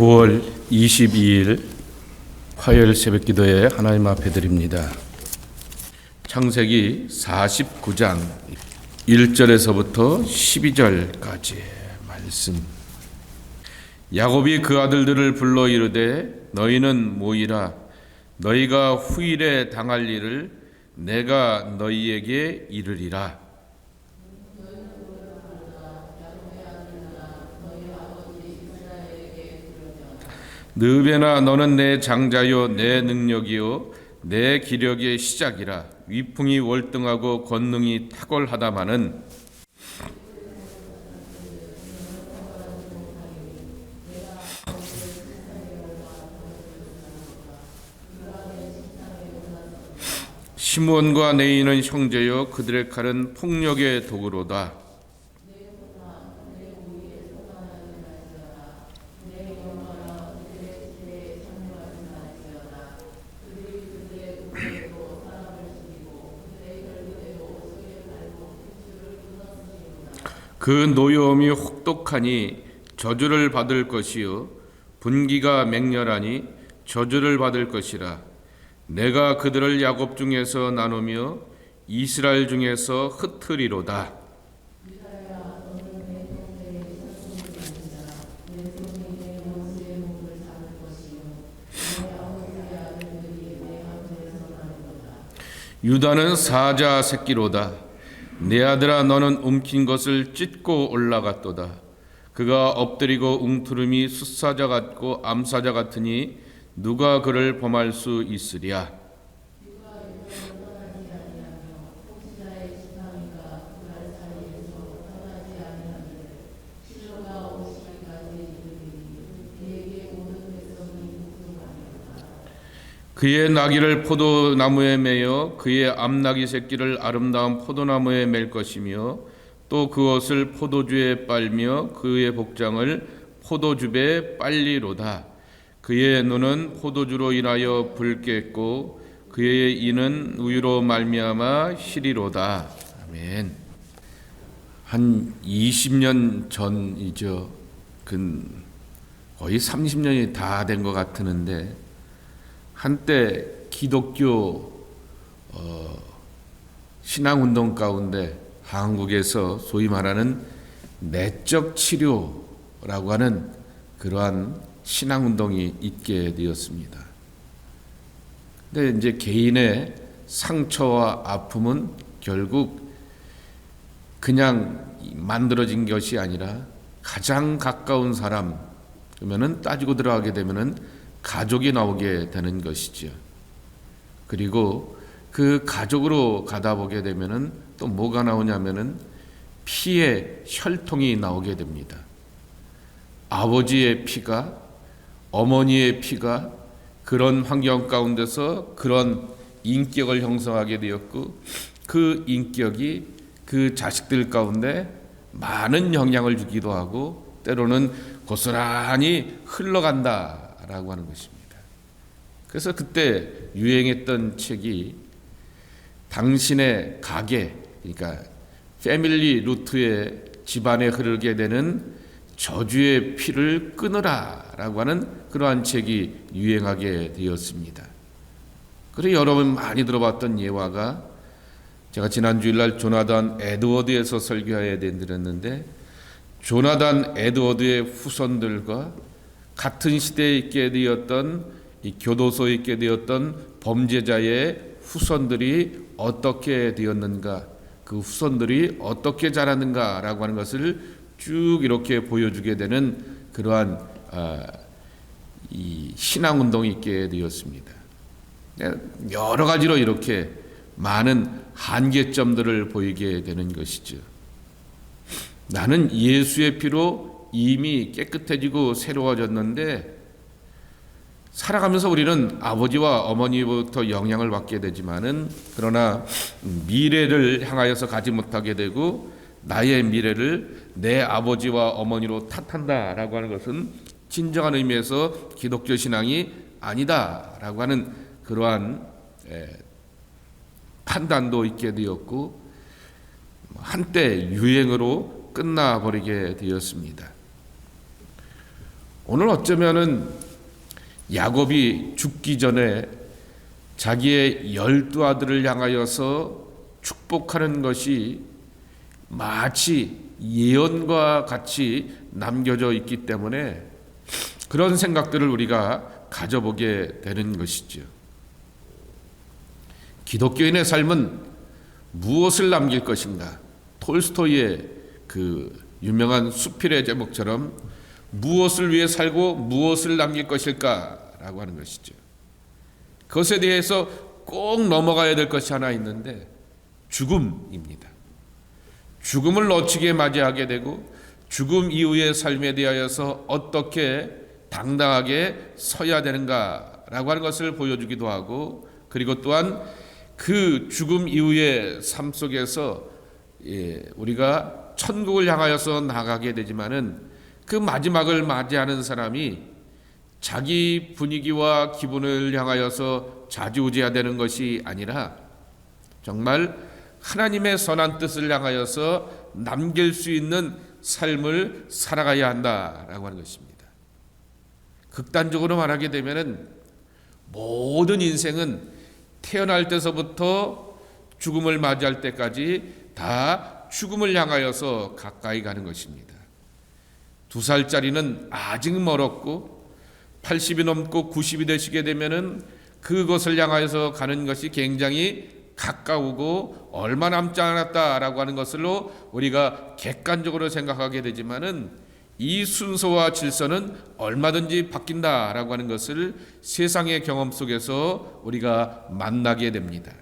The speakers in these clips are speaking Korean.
9월 22일 화요일 새벽 기도에 하나님 앞에 드립니다. 창세기 49장 1절에서부터 12절까지 말씀. 야곱이 그 아들들을 불러 이르되 너희는 모이라 너희가 후일에 당할 일을 내가 너희에게 이르리라. 느베나 너는 내 장자요 내 능력이요 내 기력의 시작이라. 위풍이 월등하고 권능이 탁월하다마는 시몬과 네이는 형제요 그들의 칼은 폭력의 도구로다 그 노여움이 혹독하니 저주를 받을 것이요. 분기가 맹렬하니 저주를 받을 것이라. 내가 그들을 야곱 중에서 나누며 이스라엘 중에서 흩으리로다. 유다는 사자 새끼로다 내 아들아 너는 움킨 것을 찢고 올라갔도다. 그가 엎드리고 웅투름이 숫사자 같고 암사자 같으니 누가 그를 범할 수 있으랴. 그의 나귀를 포도나무에 매여 그의 암나귀 새끼를 아름다운 포도나무에 맬 것이며 또 그것을 포도주에 빨며 그의 복장을 포도주에 빨리로다. 그의 눈은 포도주로 인하여 붉겠고 그의 이는 우유로 말미암아 시리로다. 아멘. 한 20년 전이죠. 그 거의 30년이 다 된 것 같으는데 한때 기독교 어, 신앙 운동 가운데 한국에서 소위 말하는 내적 치료라고 하는 그러한 신앙 운동이 있게 되었습니다. 근데 이제 개인의 상처와 아픔은 결국 그냥 만들어진 것이 아니라 가장 가까운 사람 그러면은 따지고 들어가게 되면은 가족이 나오게 되는 것이죠. 그리고 그 가족으로 가다 보게 되면은 또 뭐가 나오냐면은 피의 혈통이 나오게 됩니다. 아버지의 피가 어머니의 피가 그런 환경 가운데서 그런 인격을 형성하게 되었고 그 인격이 그 자식들 가운데 많은 영향을 주기도 하고 때로는 고스란히 흘러간다 라고 하는 것입니다. 그래서 그때 유행했던 책이 당신의 가게 그러니까 패밀리 루트에 집안에 흐르게 되는 저주의 피를 끊으라라고 하는 그러한 책이 유행하게 되었습니다. 그리고 여러분 많이 들어봤던 예화가 제가 지난 주일날 조나단 에드워드에서 설교하여 드렸는데 조나단 에드워드의 후손들과 같은 시대에 있게 되었던 이 교도소에 있게 되었던 범죄자의 후손들이 어떻게 되었는가 그 후손들이 어떻게 자랐는가라고 하는 것을 쭉 이렇게 보여주게 되는 그러한 아, 이 신앙 운동이 있게 되었습니다. 네, 여러 가지로 이렇게 많은 한계점들을 보이게 되는 것이죠. 나는 예수의 피로 이미 깨끗해지고 새로워졌는데 살아가면서 우리는 아버지와 어머니부터 영향을 받게 되지만은 그러나 미래를 향하여서 가지 못하게 되고 나의 미래를 내 아버지와 어머니로 탓한다라고 하는 것은 진정한 의미에서 기독교 신앙이 아니다라고 하는 그러한 판단도 있게 되었고 한때 유행으로 끝나버리게 되었습니다. 오늘 어쩌면은 야곱이 죽기 전에 자기의 열두 아들을 향하여서 축복하는 것이 마치 예언과 같이 남겨져 있기 때문에 그런 생각들을 우리가 가져보게 되는 것이죠. 기독교인의 삶은 무엇을 남길 것인가? 톨스토이의 그 유명한 수필의 제목처럼 무엇을 위해 살고 무엇을 남길 것일까라고 하는 것이죠. 그것에 대해서 꼭 넘어가야 될 것이 하나 있는데 죽음입니다. 죽음을 놓치게 맞이하게 되고 죽음 이후의 삶에 대하여서 어떻게 당당하게 서야 되는가라고 하는 것을 보여주기도 하고 그리고 또한 그 죽음 이후의 삶 속에서 예, 우리가 천국을 향하여서 나가게 되지만은 그 마지막을 맞이하는 사람이 자기 분위기와 기분을 향하여서 좌지우지해야 되는 것이 아니라 정말 하나님의 선한 뜻을 향하여서 남길 수 있는 삶을 살아가야 한다라고 하는 것입니다. 극단적으로 말하게 되면은 모든 인생은 태어날 때서부터 죽음을 맞이할 때까지 다 죽음을 향하여서 가까이 가는 것입니다. 두 살짜리는 아직 멀었고 80이 넘고 90이 되시게 되면은 그것을 향하여서 가는 것이 굉장히 가까우고 얼마 남지 않았다라고 하는 것으로 우리가 객관적으로 생각하게 되지만은 이 순서와 질서는 얼마든지 바뀐다라고 하는 것을 세상의 경험 속에서 우리가 만나게 됩니다.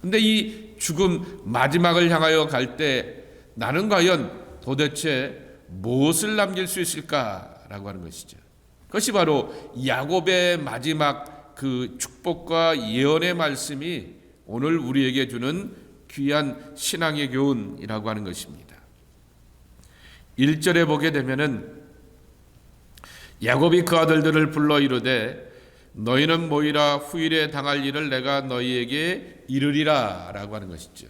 근데 이 죽음 마지막을 향하여 갈 때 나는 과연 도대체 무엇을 남길 수 있을까라고 하는 것이죠. 그것이 바로 야곱의 마지막 그 축복과 예언의 말씀이 오늘 우리에게 주는 귀한 신앙의 교훈이라고 하는 것입니다. 1절에 보게 되면은 야곱이 그 아들들을 불러 이르되 너희는 모이라 후일에 당할 일을 내가 너희에게 이르리라라고 하는 것이죠.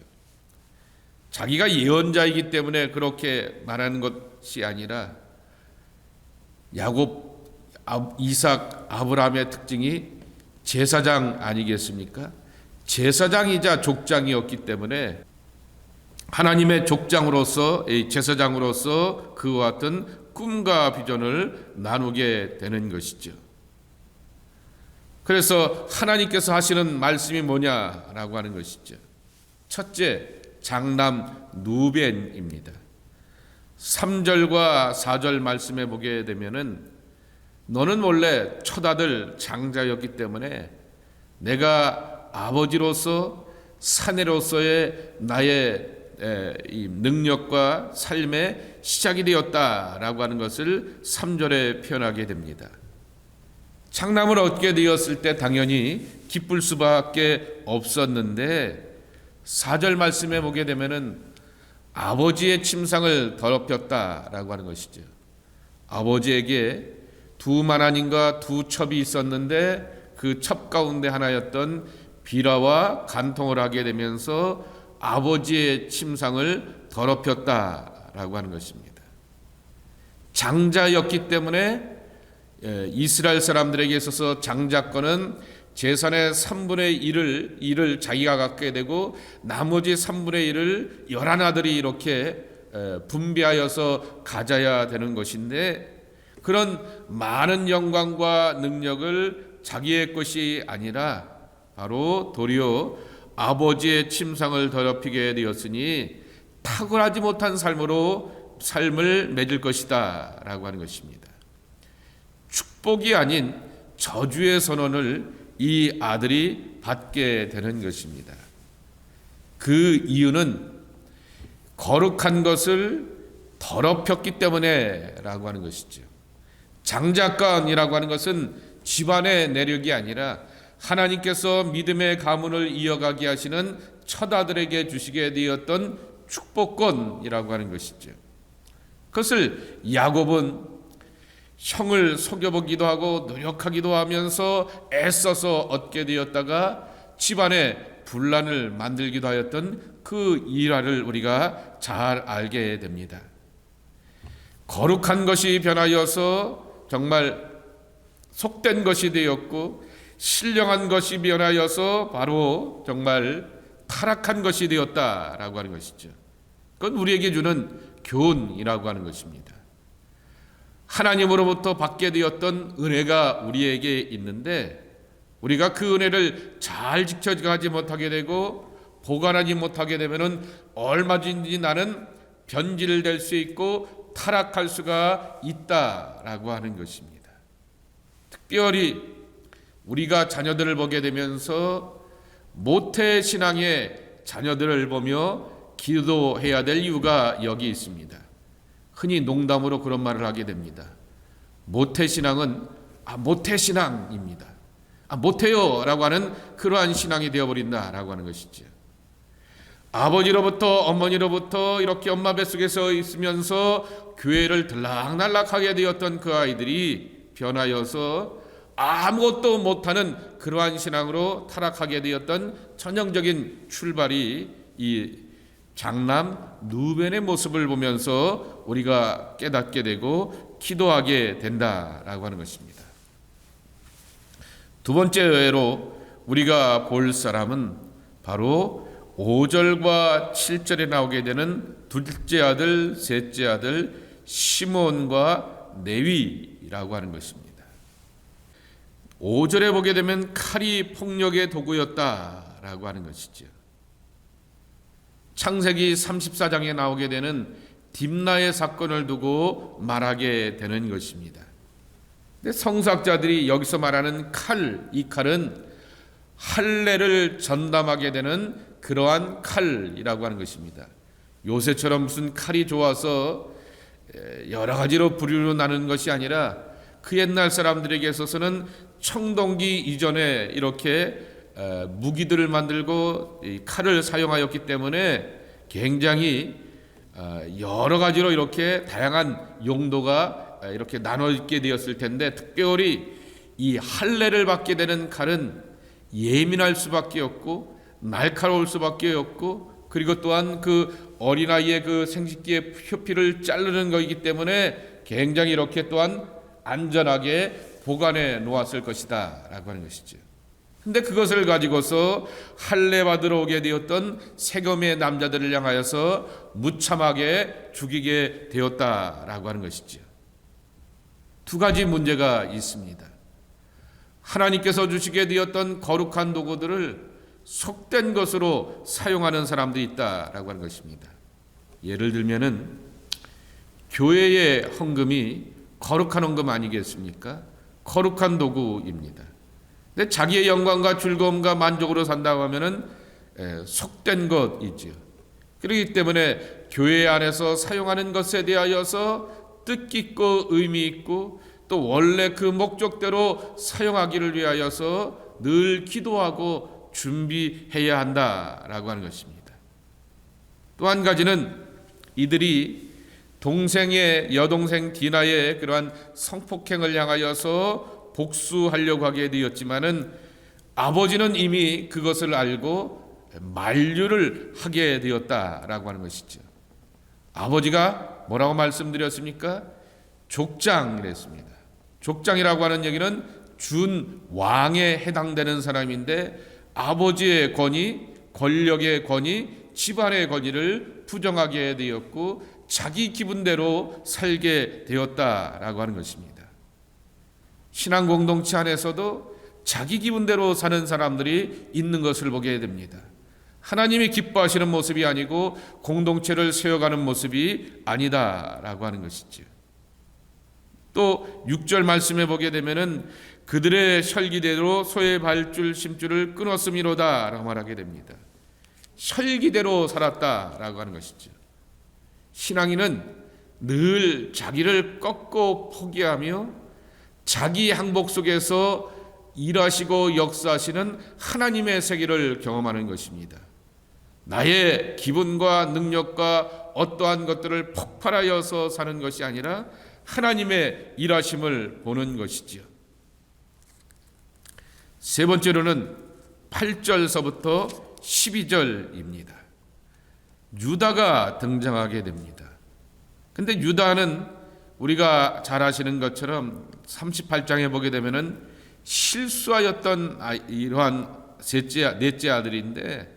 자기가 예언자이기 때문에 그렇게 말하는 것이 아니라 야곱 이삭 아브라함의 특징이 제사장 아니겠습니까? 제사장이자 족장이었기 때문에 하나님의 족장으로서 제사장으로서 그와 같은 꿈과 비전을 나누게 되는 것이죠. 그래서 하나님께서 하시는 말씀이 뭐냐라고 하는 것이죠. 첫째, 장남 누벤입니다. 3절과 4절 말씀에 보게 되면은 너는 원래 첫 아들 장자였기 때문에 내가 아버지로서 사내로서의 나의 이 능력과 삶의 시작이 되었다라고 하는 것을 3절에 표현하게 됩니다. 장남을 얻게 되었을 때 당연히 기쁠 수밖에 없었는데 4절 말씀에 보게 되면은 아버지의 침상을 더럽혔다라고 하는 것이죠. 아버지에게 두 마나님과 두 첩이 있었는데 그 첩 가운데 하나였던 비라와 간통을 하게 되면서 아버지의 침상을 더럽혔다라고 하는 것입니다. 장자였기 때문에 예, 이스라엘 사람들에게 있어서 장자권은 재산의 3분의 1을 일을 자기가 갖게 되고 나머지 3분의 1을 열한 아들이 이렇게 분배하여서 가져야 되는 것인데 그런 많은 영광과 능력을 자기의 것이 아니라 바로 도리어 아버지의 침상을 더럽히게 되었으니 탁월하지 못한 삶으로 삶을 맺을 것이다 라고 하는 것입니다. 축복이 아닌 저주의 선언을 이 아들이 받게 되는 것입니다. 그 이유는 거룩한 것을 더럽혔기 때문에라고 하는 것이죠. 장자권이라고 하는 것은 집안의 내력이 아니라 하나님께서 믿음의 가문을 이어가게 하시는 처다들에게 주시게 되었던 축복권이라고 하는 것이죠. 그것을 야곱은 형을 속여보기도 하고 노력하기도 하면서 애써서 얻게 되었다가 집안에 분란을 만들기도 하였던 그 일화를 우리가 잘 알게 됩니다. 거룩한 것이 변하여서 정말 속된 것이 되었고 신령한 것이 변하여서 바로 정말 타락한 것이 되었다라고 하는 것이죠. 그건 우리에게 주는 교훈이라고 하는 것입니다. 하나님으로부터 받게 되었던 은혜가 우리에게 있는데 우리가 그 은혜를 잘 지켜가지 못하게 되고 보관하지 못하게 되면은 얼마든지 나는 변질될 수 있고 타락할 수가 있다라고 하는 것입니다. 특별히 우리가 자녀들을 보게 되면서 모태 신앙의 자녀들을 보며 기도해야 될 이유가 여기 있습니다. 흔히 농담으로 그런 말을 하게 됩니다. 모태 신앙은 아 모태 신앙입니다. 아 못해요 라고 하는 그러한 신앙이 되어버린다 라고 하는 것이죠. 아버지로부터 어머니로부터 이렇게 엄마 뱃속에서 있으면서 교회를 들락날락하게 되었던 그 아이들이 변하여서 아무것도 못하는 그러한 신앙으로 타락하게 되었던 전형적인 출발이 이 장남 누벤의 모습을 보면서 우리가 깨닫게 되고 기도하게 된다라고 하는 것입니다. 두 번째 예로 우리가 볼 사람은 바로 5절과 7절에 나오게 되는 둘째 아들, 셋째 아들 시몬과 네위라고 하는 것입니다. 5절에 보게 되면 칼이 폭력의 도구였다라고 하는 것이죠. 창세기 34장에 나오게 되는 딥나의 사건을 두고 말하게 되는 것입니다. 근데 성사학자들이 여기서 말하는 칼, 이 칼은 할례를 전담하게 되는 그러한 칼이라고 하는 것입니다. 요새처럼 무슨 칼이 좋아서 여러 가지로 부류로 나는 것이 아니라 그 옛날 사람들에게 있어서는 청동기 이전에 이렇게 무기들을 만들고 칼을 사용하였기 때문에 굉장히 여러 가지로 이렇게 다양한 용도가 이렇게 나눠 있게 되었을 텐데 특별히 이 할례를 받게 되는 칼은 예민할 수밖에 없고 날카로울 수밖에 없고 그리고 또한 그 어린아이의 그 생식기의 표피를 자르는 것이기 때문에 굉장히 이렇게 또한 안전하게 보관해 놓았을 것이다 라고 하는 것이죠. 근데 그것을 가지고서 할례 받으러 오게 되었던 세금의 남자들을 향하여서 무참하게 죽이게 되었다라고 하는 것이죠. 두 가지 문제가 있습니다. 하나님께서 주시게 되었던 거룩한 도구들을 속된 것으로 사용하는 사람도 있다라고 하는 것입니다. 예를 들면은 교회의 헌금이 거룩한 헌금 아니겠습니까? 거룩한 도구입니다. 근데 자기의 영광과 즐거움과 만족으로 산다고 하면은 속된 것이지요. 그렇기 때문에 교회 안에서 사용하는 것에 대하여서 뜻깊고 의미 있고 또 원래 그 목적대로 사용하기를 위하여서 늘 기도하고 준비해야 한다라고 하는 것입니다. 또 한 가지는 이들이 동생의 여동생 디나의 그러한 성폭행을 향하여서 복수하려고 하게 되었지만은 아버지는 이미 그것을 알고 만류를 하게 되었다라고 하는 것이죠. 아버지가 뭐라고 말씀드렸습니까? 족장이랬습니다. 족장이라고 하는 얘기는 준 왕에 해당되는 사람인데 아버지의 권위, 권력의 권위, 집안의 권위를 부정하게 되었고 자기 기분대로 살게 되었다라고 하는 것입니다. 신앙 공동체 안에서도 자기 기분대로 사는 사람들이 있는 것을 보게 됩니다. 하나님이 기뻐하시는 모습이 아니고 공동체를 세워가는 모습이 아니다라고 하는 것이죠. 또 6절 말씀에 보게 되면은 그들의 혈기대로 소의 발줄 심줄을 끊었음이로다라고 말하게 됩니다. 혈기대로 살았다라고 하는 것이죠. 신앙인은 늘 자기를 꺾고 포기하며 자기 항복 속에서 일하시고 역사하시는 하나님의 세계를 경험하는 것입니다. 나의 기분과 능력과 어떠한 것들을 폭발하여서 사는 것이 아니라 하나님의 일하심을 보는 것이지요. 세 번째로는 8절서부터 12절입니다. 유다가 등장하게 됩니다. 근데 유다는 우리가 잘 아시는 것처럼 38장에 보게 되면은 실수하였던 아- 이러한 셋째 넷째 아들인데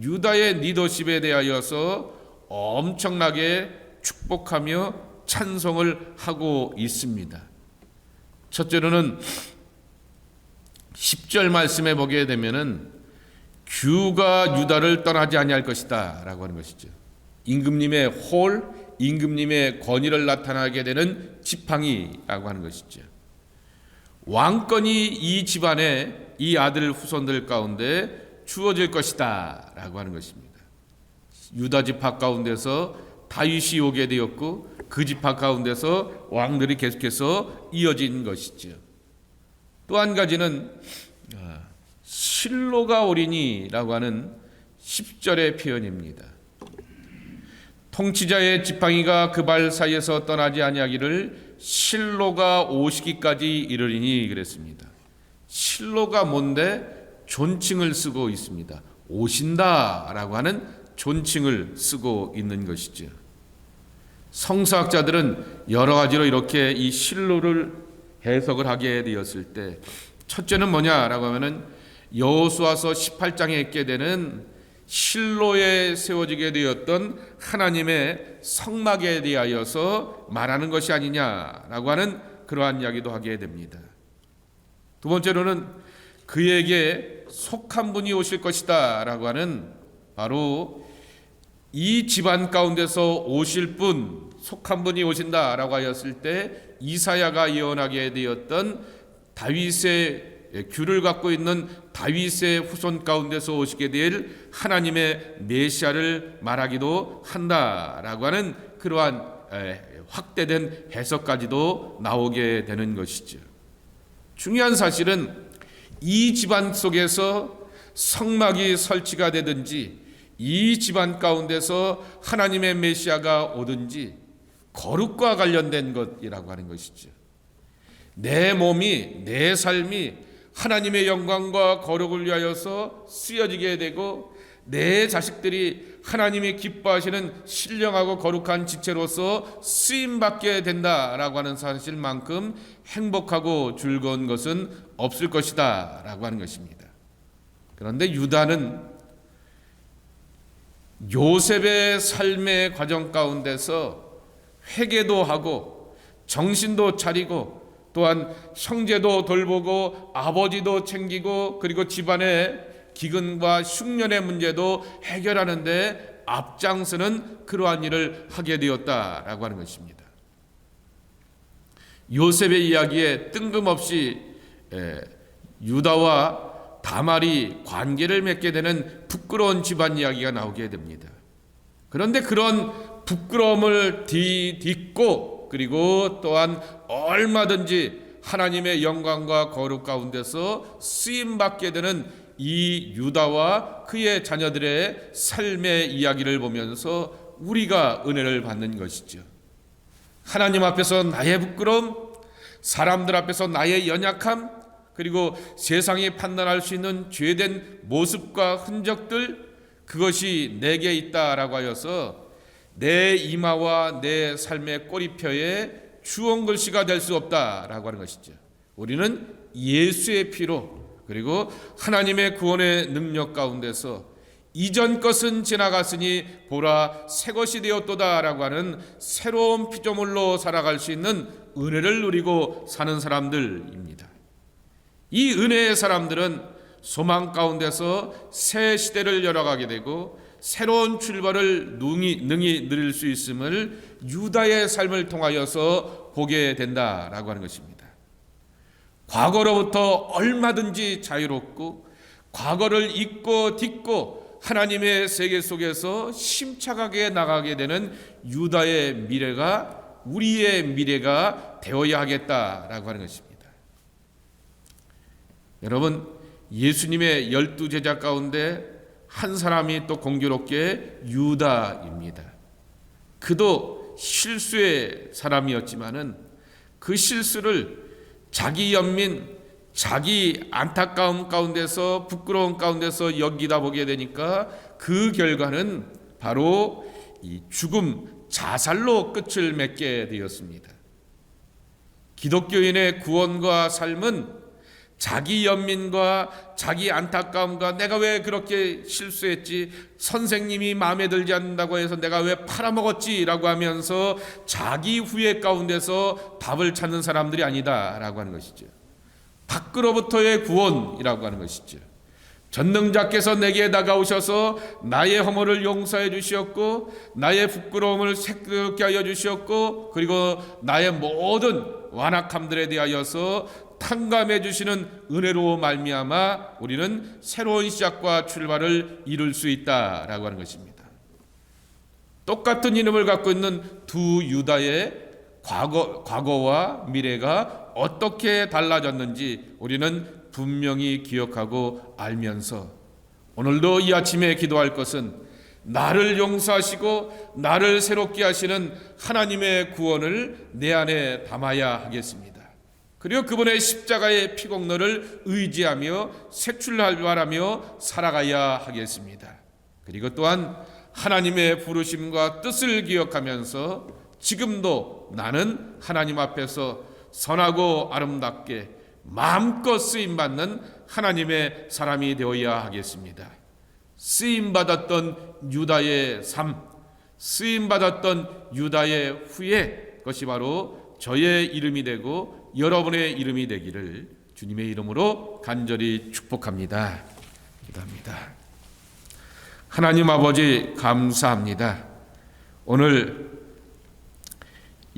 유다의 리더십에 대하여서 엄청나게 축복하며 찬송을 하고 있습니다. 첫째로는 10절 말씀에 보게 되면은 규가 유다를 떠나지 아니할 것이다 라고 하는 것이죠. 임금님의 홀, 임금님의 권위를 나타나게 되는 지팡이라고 하는 것이죠. 왕권이 이 집안에 이 아들 후손들 가운데 주어질 것이다 라고 하는 것입니다. 유다 지파 가운데서 다윗이 오게 되었고 그 지파 가운데서 왕들이 계속해서 이어진 것이죠. 또 한 가지는 아, 실로가 오리니라고 하는 10절의 표현입니다. 통치자의 지팡이가 그 발 사이에서 떠나지 아니하기를 실로가 오시기까지 이르리니 그랬습니다. 실로가 뭔데 존칭을 쓰고 있습니다. 오신다라고 하는 존칭을 쓰고 있는 것이죠. 성서학자들은 여러 가지로 이렇게 이 실로를 해석을 하게 되었을 때 첫째는 뭐냐라고 하면은 여호수아서 18장에 있게 되는 실로에 세워지게 되었던 하나님의 성막에 대하여서 말하는 것이 아니냐라고 하는 그러한 이야기도 하게 됩니다. 두 번째로는 그에게 속한 분이 오실 것이다 라고 하는 바로 이 집안 가운데서 오실 분, 속한 분이 오신다 라고 하였을 때 이사야가 예언하게 되었던 다윗의 규를 갖고 있는 다윗의 후손 가운데서 오시게 될 하나님의 메시아를 말하기도 한다라고 하는 그러한 확대된 해석까지도 나오게 되는 것이죠. 중요한 사실은 이 집안 속에서 성막이 설치가 되든지 이 집안 가운데서 하나님의 메시아가 오든지 거룩과 관련된 것이라고 하는 것이죠. 내 몸이 내 삶이 하나님의 영광과 거룩을 위하여서 쓰여지게 되고 내 자식들이 하나님이 기뻐하시는 신령하고 거룩한 지체로서 쓰임 받게 된다라고 하는 사실만큼 행복하고 즐거운 것은 없을 것이다라고 하는 것입니다. 그런데 유다는 요셉의 삶의 과정 가운데서 회개도 하고 정신도 차리고 또한 형제도 돌보고 아버지도 챙기고 그리고 집안의 기근과 흉년의 문제도 해결하는데 앞장서는 그러한 일을 하게 되었다라고 하는 것입니다. 요셉의 이야기에 뜬금없이 유다와 다말이 관계를 맺게 되는 부끄러운 집안 이야기가 나오게 됩니다. 그런데 그런 부끄러움을 딛고 그리고 또한 얼마든지 하나님의 영광과 거룩 가운데서 쓰임 받게 되는 이 유다와 그의 자녀들의 삶의 이야기를 보면서 우리가 은혜를 받는 것이죠. 하나님 앞에서 나의 부끄러움, 사람들 앞에서 나의 연약함, 그리고 세상이 판단할 수 있는 죄된 모습과 흔적들 그것이 내게 있다라고 하여서 내 이마와 내 삶의 꼬리표에 주홍 글씨가 될 수 없다라고 하는 것이죠. 우리는 예수의 피로 그리고 하나님의 구원의 능력 가운데서 이전 것은 지나갔으니 보라 새 것이 되었도다라고 하는 새로운 피조물로 살아갈 수 있는 은혜를 누리고 사는 사람들입니다. 이 은혜의 사람들은 소망 가운데서 새 시대를 열어가게 되고 새로운 출발을 능히, 능히 누릴 수 있음을 유다의 삶을 통하여서 보게 된다라고 하는 것입니다. 과거로부터 얼마든지 자유롭고 과거를 잊고 딛고 하나님의 세계 속에서 심착하게 나가게 되는 유다의 미래가 우리의 미래가 되어야 하겠다라고 하는 것입니다. 여러분 예수님의 열두 제자 가운데 한 사람이 또 공교롭게 유다입니다. 그도 실수의 사람이었지만은 그 실수를 자기 연민, 자기 안타까움 가운데서 부끄러운 가운데서 여기다 보게 되니까 그 결과는 바로 이 죽음, 자살로 끝을 맺게 되었습니다. 기독교인의 구원과 삶은 자기 연민과 자기 안타까움과 내가 왜 그렇게 실수했지 선생님이 마음에 들지 않는다고 해서 내가 왜 팔아먹었지라고 하면서 자기 후회 가운데서 답을 찾는 사람들이 아니다라고 하는 것이죠. 밖으로부터의 구원이라고 하는 것이죠. 전능자께서 내게 다가오셔서 나의 허물을 용서해 주시었고 나의 부끄러움을 새롭게 하여 주시었고 그리고 나의 모든 완악함들에 대하여서 탕감해 주시는 은혜로 말미암아 우리는 새로운 시작과 출발을 이룰 수 있다라고 하는 것입니다. 똑같은 이름을 갖고 있는 두 유다의 과거 과거와 미래가 어떻게 달라졌는지 우리는 분명히 기억하고 알면서 오늘도 이 아침에 기도할 것은 나를 용서하시고 나를 새롭게 하시는 하나님의 구원을 내 안에 담아야 하겠습니다. 그리고 그분의 십자가의 피공로를 의지하며 색출하며 살아가야 하겠습니다. 그리고 또한 하나님의 부르심과 뜻을 기억하면서 지금도 나는 하나님 앞에서 선하고 아름답게 마음껏 쓰임 받는 하나님의 사람이 되어야 하겠습니다. 쓰임 받았던 유다의 삶, 쓰임 받았던 유다의 후예 그것이 바로 저의 이름이 되고 여러분의 이름이 되기를 주님의 이름으로 간절히 축복합니다. 기도합니다. 하나님 아버지 감사합니다. 오늘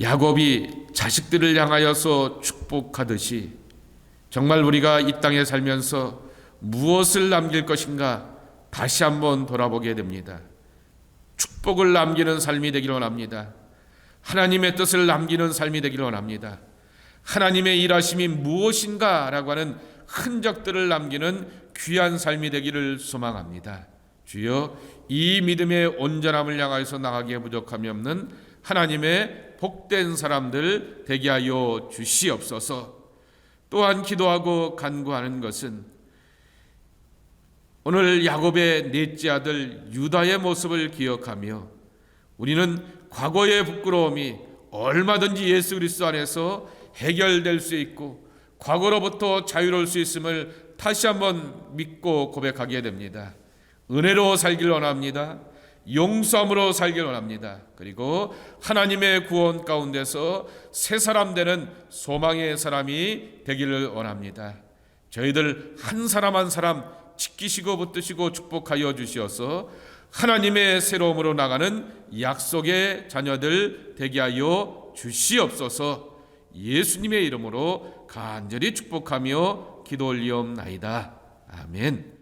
야곱이 자식들을 향하여서 축복하듯이 정말 우리가 이 땅에 살면서 무엇을 남길 것인가 다시 한번 돌아보게 됩니다. 축복을 남기는 삶이 되기를 원합니다. 하나님의 뜻을 남기는 삶이 되기를 원합니다. 하나님의 일하심이 무엇인가라고 하는 흔적들을 남기는 귀한 삶이 되기를 소망합니다. 주여 이 믿음의 온전함을 향하여서 나가기에 부족함이 없는 하나님의 복된 사람들 되게 하여 주시옵소서. 또한 기도하고 간구하는 것은 오늘 야곱의 넷째 아들 유다의 모습을 기억하며 우리는 과거의 부끄러움이 얼마든지 예수 그리스도 안에서 해결될 수 있고 과거로부터 자유로울 수 있음을 다시 한번 믿고 고백하게 됩니다. 은혜로 살길 원합니다. 용서함으로 살길 원합니다. 그리고 하나님의 구원 가운데서 새 사람 되는 소망의 사람이 되기를 원합니다. 저희들 한 사람 한 사람 지키시고 붙드시고 축복하여 주시어서 하나님의 새로움으로 나가는 약속의 자녀들 되게 하여 주시옵소서 예수님의 이름으로 간절히 축복하며 기도 올리옵나이다. 아멘.